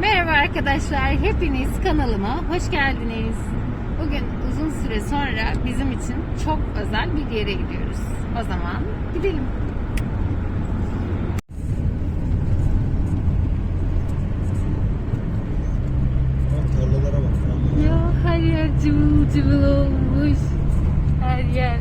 Merhaba arkadaşlar, hepiniz kanalıma hoş geldiniz. Bugün uzun süre sonra bizim için çok özel bir yere gidiyoruz. O zaman gidelim. Bak tarlalara bak. Ya her yer cıvıl cıvıl olmuş. Her yer.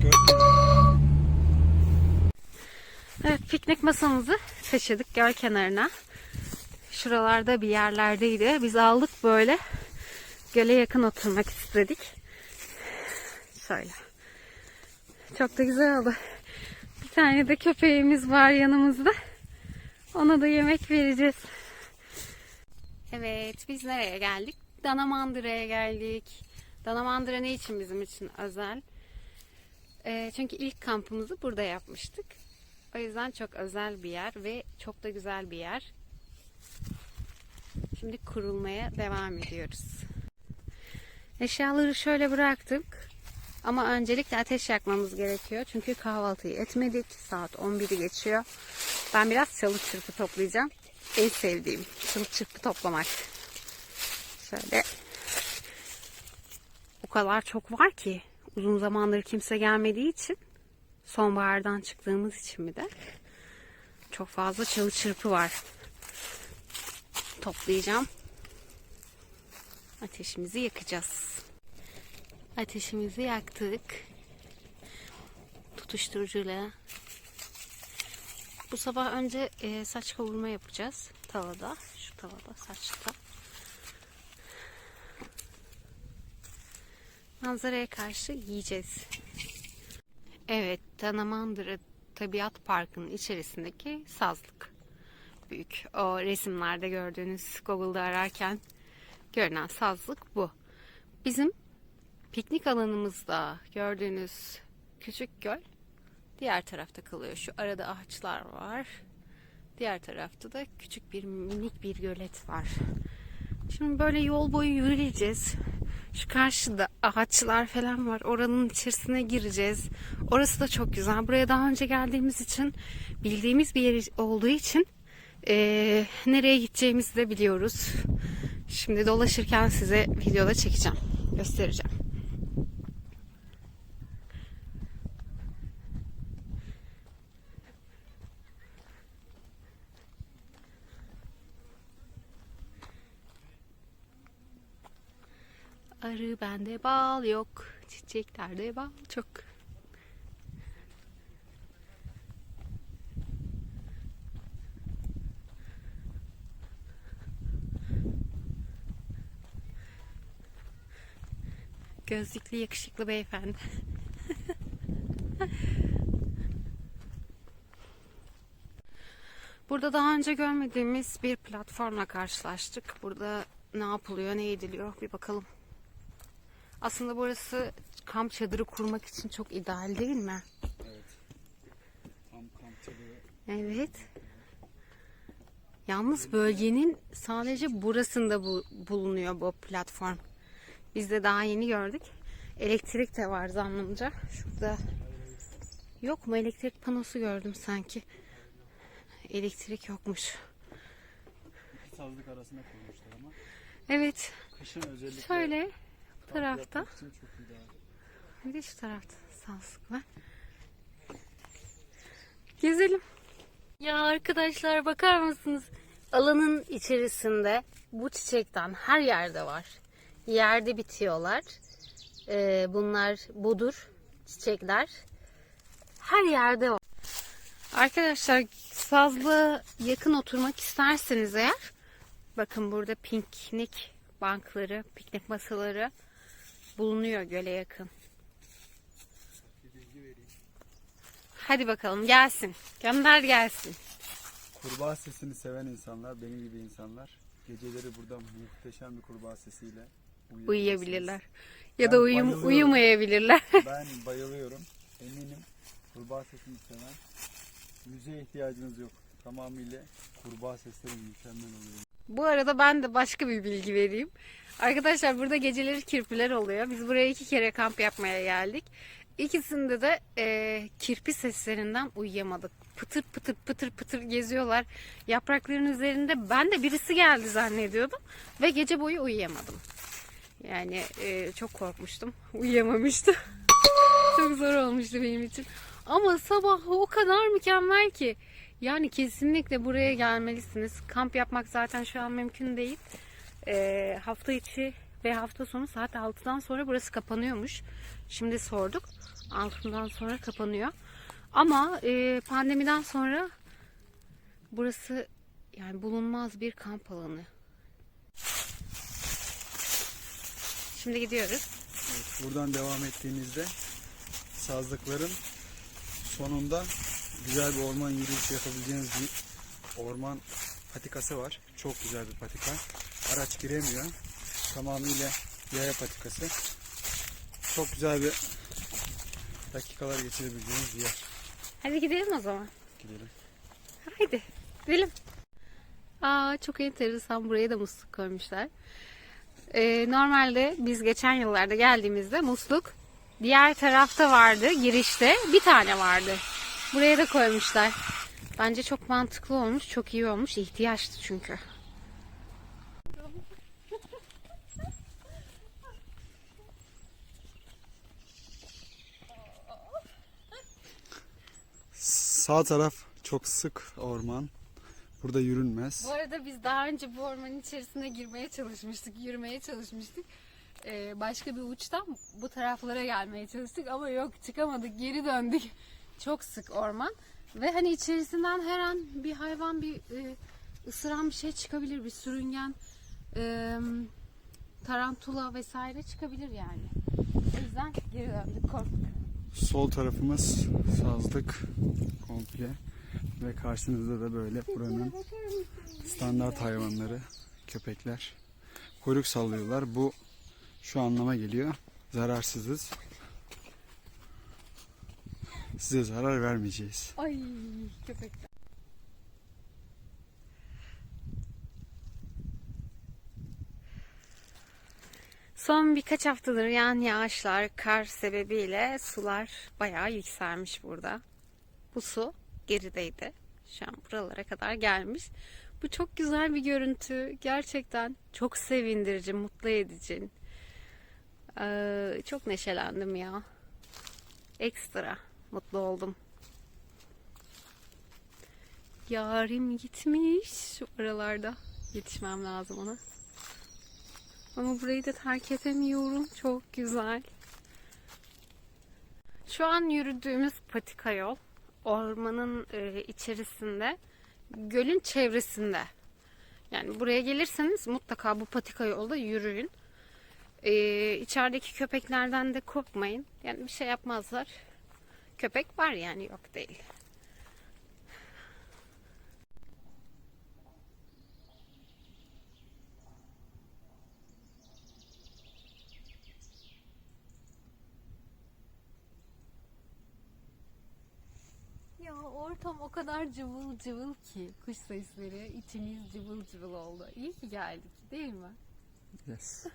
Gör- Evet, piknik masamızı taşıdık göl kenarına. Şuralarda bir yerlerdeydi. Biz aldık böyle. Göle yakın oturmak istedik. Şöyle. Çok da güzel oldu. Bir tane de köpeğimiz var yanımızda. Ona da yemek vereceğiz. Evet, biz nereye geldik? Danamandıra'ya geldik. Danamandıra ne için bizim için özel? Ee, çünkü ilk kampımızı burada yapmıştık. O yüzden çok özel bir yer ve çok da güzel bir yer. Şimdi kurulmaya devam ediyoruz. Eşyaları şöyle bıraktık. Ama öncelikle ateş yakmamız gerekiyor. Çünkü kahvaltıyı etmedik. Saat 11'i geçiyor. Ben biraz çalı çırpı toplayacağım. En sevdiğim çalı çırpı toplamak. Şöyle. O kadar çok var ki uzun zamandır kimse gelmediği için sonbahardan çıktığımız için mi de çok fazla çalı çırpı var. Toplayacağım. Ateşimizi yakacağız. Ateşimizi yaktık. Tutuşturucuyla. Bu sabah önce e, saç kavurma yapacağız. Tavada. Şu tavada saçta. Manzaraya karşı yiyeceğiz. Evet, Danamandıra Tabiat Parkı'nın içerisindeki sazlık. Büyük. O resimlerde gördüğünüz Google'da ararken görünen sazlık bu. Bizim piknik alanımızda gördüğünüz küçük göl diğer tarafta kalıyor. Şu arada ağaçlar var. Diğer tarafta da küçük bir minik bir gölet var. Şimdi böyle yol boyu yürüyeceğiz. Şu karşıda ağaçlar falan var. Oranın içerisine gireceğiz. Orası da çok güzel. Buraya daha önce geldiğimiz için bildiğimiz bir yer olduğu için eee, nereye gideceğimizi de biliyoruz. Şimdi dolaşırken size videoda çekeceğim. Göstereceğim. Bende bal yok. Çiçeklerde bal çok. Gözlüklü yakışıklı beyefendi. Burada daha önce görmediğimiz bir platformla karşılaştık. Burada ne yapılıyor, ne ediliyor bir bakalım. Aslında burası kamp çadırı kurmak için çok ideal değil mi? Evet. Tam kamp çadırı. Evet. Yalnız bölgenin sadece burasında bu, bulunuyor bu platform. Biz de daha yeni gördük. Elektrik de var zannımca. Şurada yok mu elektrik panosu gördüm sanki. Elektrik yokmuş. İki sazlık arasına koymuşlar ama. Evet. Kışın özellikle. Şöyle tarafta. Bir de şu tarafta sazlık var. Gezelim. Ya arkadaşlar bakar mısınız? Alanın içerisinde bu çiçekten her yerde var. Yerde bitiyorlar. Ee, bunlar budur çiçekler. Her yerde var. Arkadaşlar sazlığa yakın oturmak isterseniz eğer bakın burada piknik bankları, piknik masaları bulunuyor göle yakın. Hadi bakalım gelsin. Gönder gelsin. Kurbağa sesini seven insanlar, benim gibi insanlar geceleri burada muhteşem bir kurbağa sesiyle. Uyuyabilirler. Ya Ben da uyum, uyumayabilirler. Ben bayılıyorum. Eminim kurbağa sesini seven Müziğe ihtiyacınız yok. Tamamıyla kurbağa sesleri mükemmel oluyor. Bu arada ben de başka bir bilgi vereyim. Arkadaşlar burada geceleri kirpiler oluyor. Biz buraya iki kere kamp yapmaya geldik. İkisinde de e, kirpi seslerinden uyuyamadık. Pıtır pıtır pıtır pıtır geziyorlar. Yaprakların üzerinde ben de birisi geldi zannediyordum. Ve gece boyu uyuyamadım. Yani e, çok korkmuştum. Uyuyamamıştım. çok zor olmuştu benim için. Ama sabah o kadar mükemmel ki. Yani kesinlikle buraya gelmelisiniz. Kamp yapmak zaten şu an mümkün değil. Ee, hafta içi ve hafta sonu saat 6'dan sonra burası kapanıyormuş. Şimdi sorduk. 6'dan sonra kapanıyor. Ama e, pandemiden sonra burası yani bulunmaz bir kamp alanı. Şimdi gidiyoruz. Evet, buradan devam ettiğinizde sazlıkların sonunda güzel bir orman yürüyüşü yapabileceğiniz bir orman patikası var. Çok güzel bir patika. Araç giremiyor. Tamamıyla yaya patikası. Çok güzel bir dakikalar geçirebileceğiniz bir yer. Hadi gidelim o zaman. Gidelim. Haydi gidelim. Aa çok enteresan buraya da musluk koymuşlar. Ee, normalde biz geçen yıllarda geldiğimizde musluk diğer tarafta vardı girişte bir tane vardı. Buraya da koymuşlar. Bence çok mantıklı olmuş, çok iyi olmuş. ihtiyaçtı çünkü. Sağ taraf çok sık orman. Burada yürünmez. Bu arada biz daha önce bu ormanın içerisine girmeye çalışmıştık, yürümeye çalışmıştık. Ee, başka bir uçtan bu taraflara gelmeye çalıştık ama yok çıkamadık, geri döndük. Çok sık orman ve hani içerisinden her an bir hayvan, bir e, ısıran bir şey çıkabilir, bir sürüngen, e, tarantula vesaire çıkabilir yani. O yüzden geri döndük, korktuk. Sol tarafımız sazlık komple ve karşınızda da böyle buranın standart hayvanları, köpekler kuyruk sallıyorlar. Bu şu anlama geliyor. Zararsızız. Size zarar vermeyeceğiz. Ay köpekler. Son birkaç haftadır yağan yağışlar, kar sebebiyle sular bayağı yükselmiş burada. Bu su gerideydi. Şu an buralara kadar gelmiş. Bu çok güzel bir görüntü. Gerçekten çok sevindirici, mutlu edici. Ee, çok neşelendim ya. Ekstra mutlu oldum. Yarim gitmiş şu aralarda. Yetişmem lazım ona. Ama burayı da terk edemiyorum. Çok güzel. Şu an yürüdüğümüz patika yol ormanın e, içerisinde, gölün çevresinde. Yani buraya gelirseniz mutlaka bu patika yolda yürüyün. E, içerideki köpeklerden de korkmayın. Yani bir şey yapmazlar. Köpek var yani yok değil. Ya ortam o kadar cıvıl cıvıl ki kuş sesleri içimiz cıvıl cıvıl oldu. İyi ki geldik değil mi? Yes.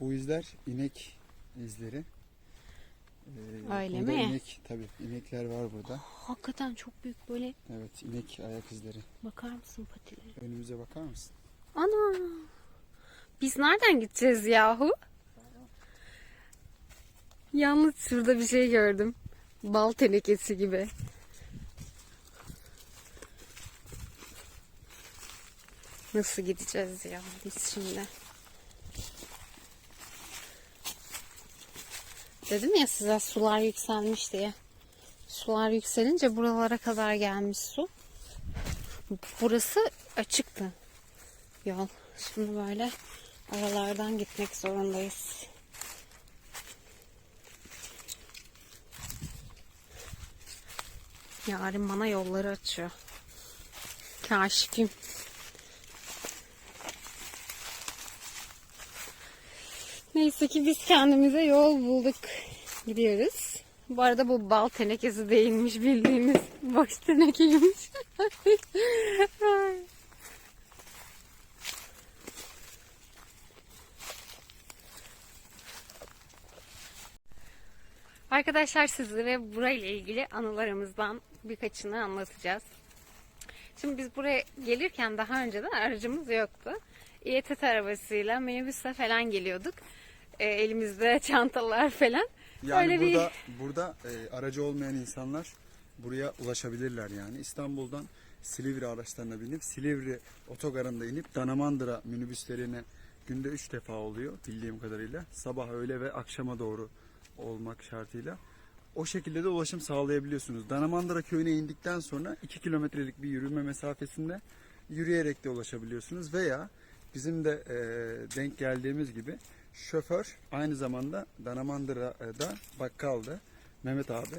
Bu izler inek izleri. Ee, Öyle mi? Inek, tabii inekler var burada. Hakikaten çok büyük böyle Evet inek ayak izleri. bakar mısın patileri? Önümüze bakar mısın? Ana! Biz nereden gideceğiz yahu? Yalnız şurada bir şey gördüm. Bal tenekesi gibi. Nasıl gideceğiz ya biz şimdi? Dedim ya size sular yükselmiş diye. Sular yükselince buralara kadar gelmiş su. Burası açıktı yol. Şimdi böyle aralardan gitmek zorundayız. Yarın bana yolları açıyor. Kaşifim. Neyse ki biz kendimize yol bulduk. Gidiyoruz. Bu arada bu bal tenekesi değilmiş bildiğimiz boş tenekeymiş. Arkadaşlar sizlere burayla ilgili anılarımızdan birkaçını anlatacağız. Şimdi biz buraya gelirken daha önceden aracımız yoktu. İETT arabasıyla minibüsle falan geliyorduk. E, elimizde çantalar falan. Yani Öyle bir- burada burada e, aracı olmayan insanlar buraya ulaşabilirler yani. İstanbul'dan Silivri araçlarına binip Silivri otogarında inip Danamandıra minibüslerine günde 3 defa oluyor bildiğim kadarıyla. Sabah, öğle ve akşama doğru olmak şartıyla. O şekilde de ulaşım sağlayabiliyorsunuz. Danamandıra köyüne indikten sonra 2 kilometrelik bir yürüme mesafesinde yürüyerek de ulaşabiliyorsunuz veya bizim de e, denk geldiğimiz gibi şoför aynı zamanda Danamandıra'da bakkaldı Mehmet abi.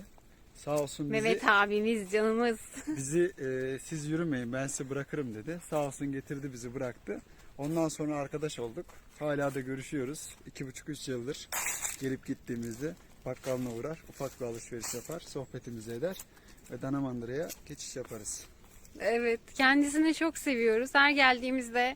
Sağ olsun bizi, Mehmet abimiz canımız. bizi e, siz yürümeyin ben sizi bırakırım dedi. Sağ olsun getirdi bizi bıraktı. Ondan sonra arkadaş olduk. Hala da görüşüyoruz. iki buçuk üç yıldır gelip gittiğimizde bakkalına uğrar. Ufak bir alışveriş yapar. Sohbetimizi eder. Ve Danamandıra'ya geçiş yaparız. Evet, kendisini çok seviyoruz. Her geldiğimizde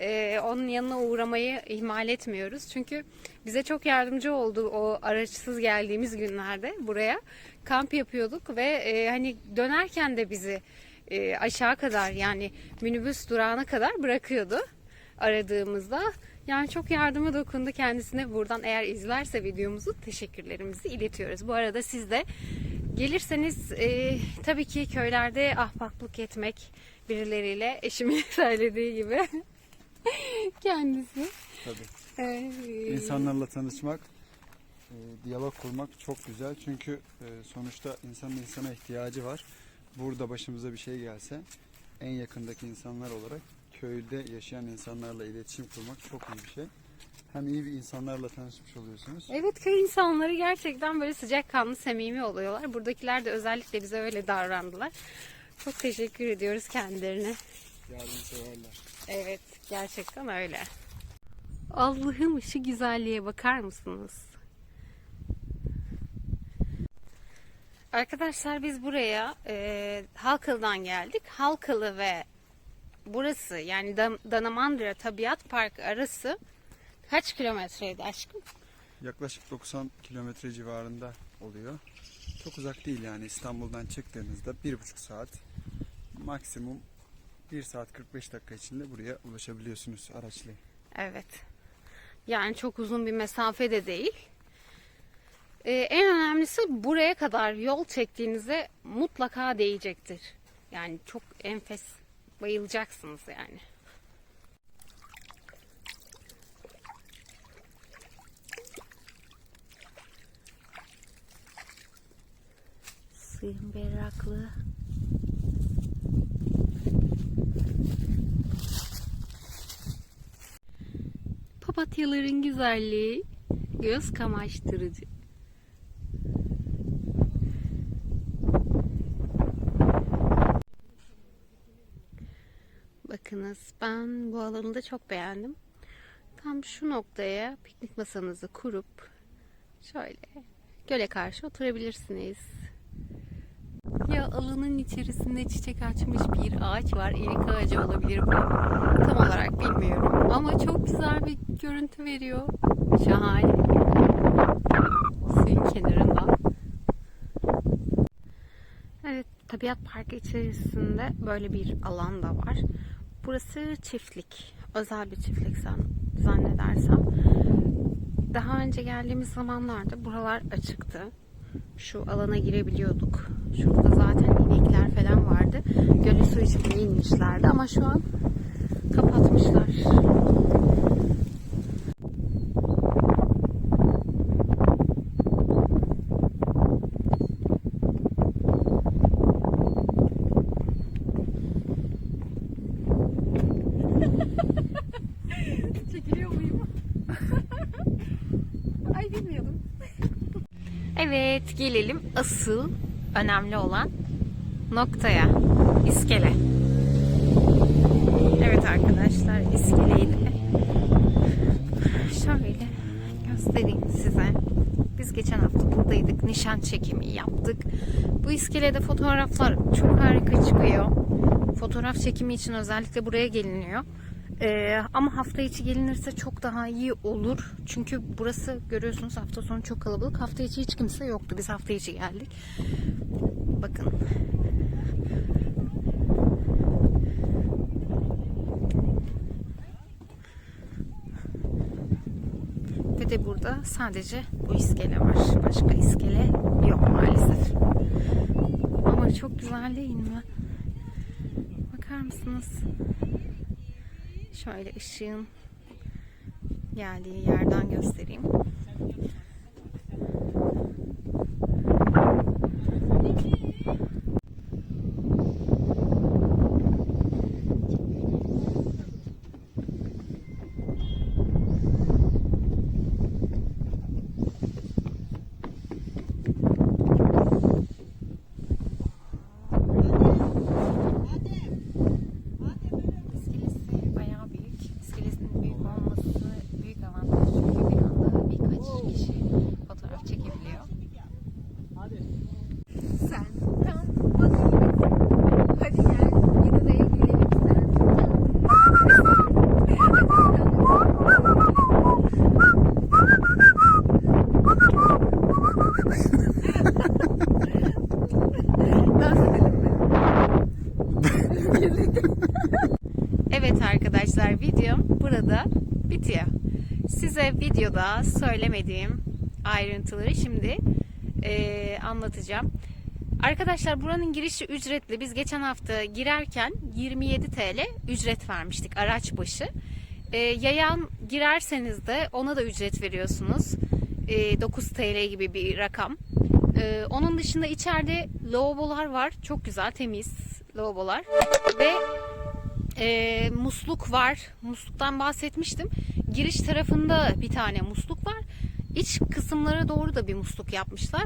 e, onun yanına uğramayı ihmal etmiyoruz. Çünkü bize çok yardımcı oldu o araçsız geldiğimiz günlerde buraya. Kamp yapıyorduk ve e, hani dönerken de bizi e, aşağı kadar yani minibüs durağına kadar bırakıyordu aradığımızda. Yani çok yardımı dokundu kendisine. Buradan eğer izlerse videomuzu teşekkürlerimizi iletiyoruz. Bu arada siz de gelirseniz e, tabii ki köylerde ahbaplık etmek birileriyle eşimin söylediği gibi kendisi. Tabii. e, İnsanlarla tanışmak, e, diyalog kurmak çok güzel. Çünkü e, sonuçta insanın insana ihtiyacı var. Burada başımıza bir şey gelse en yakındaki insanlar olarak köyde yaşayan insanlarla iletişim kurmak çok iyi bir şey. Hem iyi bir insanlarla tanışmış oluyorsunuz. Evet köy insanları gerçekten böyle sıcakkanlı, samimi oluyorlar. Buradakiler de özellikle bize öyle davrandılar. Çok teşekkür ediyoruz kendilerine. Yardımseverler. Evet, gerçekten öyle. Allah'ım şu güzelliğe bakar mısınız? Arkadaşlar biz buraya e, Halkalı'dan geldik. Halkalı ve burası yani Dan- Danamandıra Tabiat Parkı arası kaç kilometreydi aşkım? Yaklaşık 90 kilometre civarında oluyor. Çok uzak değil yani İstanbul'dan çıktığınızda bir buçuk saat maksimum 1 saat 45 dakika içinde buraya ulaşabiliyorsunuz araçla. Evet. Yani çok uzun bir mesafe de değil. Ee, en önemlisi buraya kadar yol çektiğinizde mutlaka değecektir. Yani çok enfes bayılacaksınız yani. Suyun berraklığı. Papatyaların güzelliği göz kamaştırıcı. Bakınız ben bu alanı da çok beğendim. Tam şu noktaya piknik masanızı kurup şöyle göle karşı oturabilirsiniz. Ya alanın içerisinde çiçek açmış bir ağaç var. Erik ağacı olabilir bu. Tam olarak bilmiyorum. Ama çok güzel bir görüntü veriyor. Şahane. Suyun kenarında. Evet, Tabiat Parkı içerisinde böyle bir alan da var. Burası çiftlik. Özel bir çiftlik zannedersem. Daha önce geldiğimiz zamanlarda buralar açıktı. Şu alana girebiliyorduk. Şurada zaten inekler falan vardı. Gölü su içmeye inmişlerdi ama şu an kapatmışlar. Çekiliyor muyum? Ay bilmiyordum. Evet gelelim asıl önemli olan noktaya. İskele. Evet arkadaşlar iskeleyi de şöyle göstereyim size. Biz geçen hafta buradaydık. Nişan çekimi yaptık. Bu iskelede fotoğraflar çok harika çıkıyor. Fotoğraf çekimi için özellikle buraya geliniyor. Ee, ama hafta içi gelinirse çok daha iyi olur. Çünkü burası görüyorsunuz hafta sonu çok kalabalık. Hafta içi hiç kimse yoktu. Biz hafta içi geldik. Bakın. Ve de burada sadece bu iskele var. Başka iskele yok maalesef. Ama çok güzel değil mi? Bakar mısınız? Şöyle ışığın geldiği yerden göstereyim. İskelesi bayağı büyük. İskelesinin büyük olması büyük avantaj çünkü bir anda birkaç kişi fotoğraf çekebiliyor. Sen tam bana gibi. Hadi gel. Bir araya gelelim sen. Dans edelim mi? Evet arkadaşlar videom burada bitiyor. Size videoda söylemediğim ayrıntıları şimdi eee, anlatacağım. Arkadaşlar buranın girişi ücretli. Biz geçen hafta girerken 27 TL ücret vermiştik araç başı. Eee, yayan girerseniz de ona da ücret veriyorsunuz. Eee, 9 TL gibi bir rakam. Eee, onun dışında içeride lavabolar var. Çok güzel, temiz lavabolar. Ve e, musluk var. Musluktan bahsetmiştim. Giriş tarafında bir tane musluk var. İç kısımlara doğru da bir musluk yapmışlar.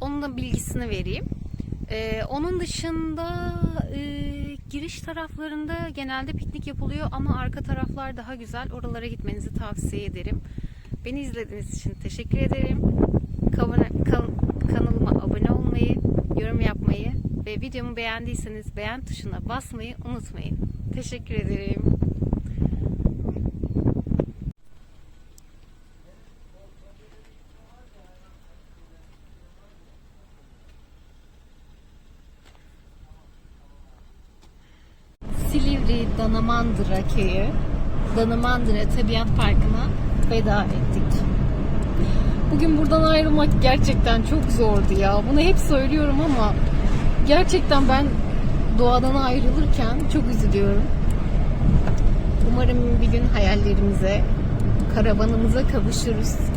Onun da bilgisini vereyim. E, onun dışında e, giriş taraflarında genelde piknik yapılıyor ama arka taraflar daha güzel. Oralara gitmenizi tavsiye ederim. Beni izlediğiniz için teşekkür ederim. Kanalıma abone olmayı, yorum yapmayı ve videomu beğendiyseniz beğen tuşuna basmayı unutmayın. Teşekkür ederim. Silivri Danamandıra köyü, Danamandıra Tabiat Parkı'na veda ettik. Bugün buradan ayrılmak gerçekten çok zordu ya. Bunu hep söylüyorum ama gerçekten ben doğadan ayrılırken çok üzülüyorum. Umarım bir gün hayallerimize, karavanımıza kavuşuruz.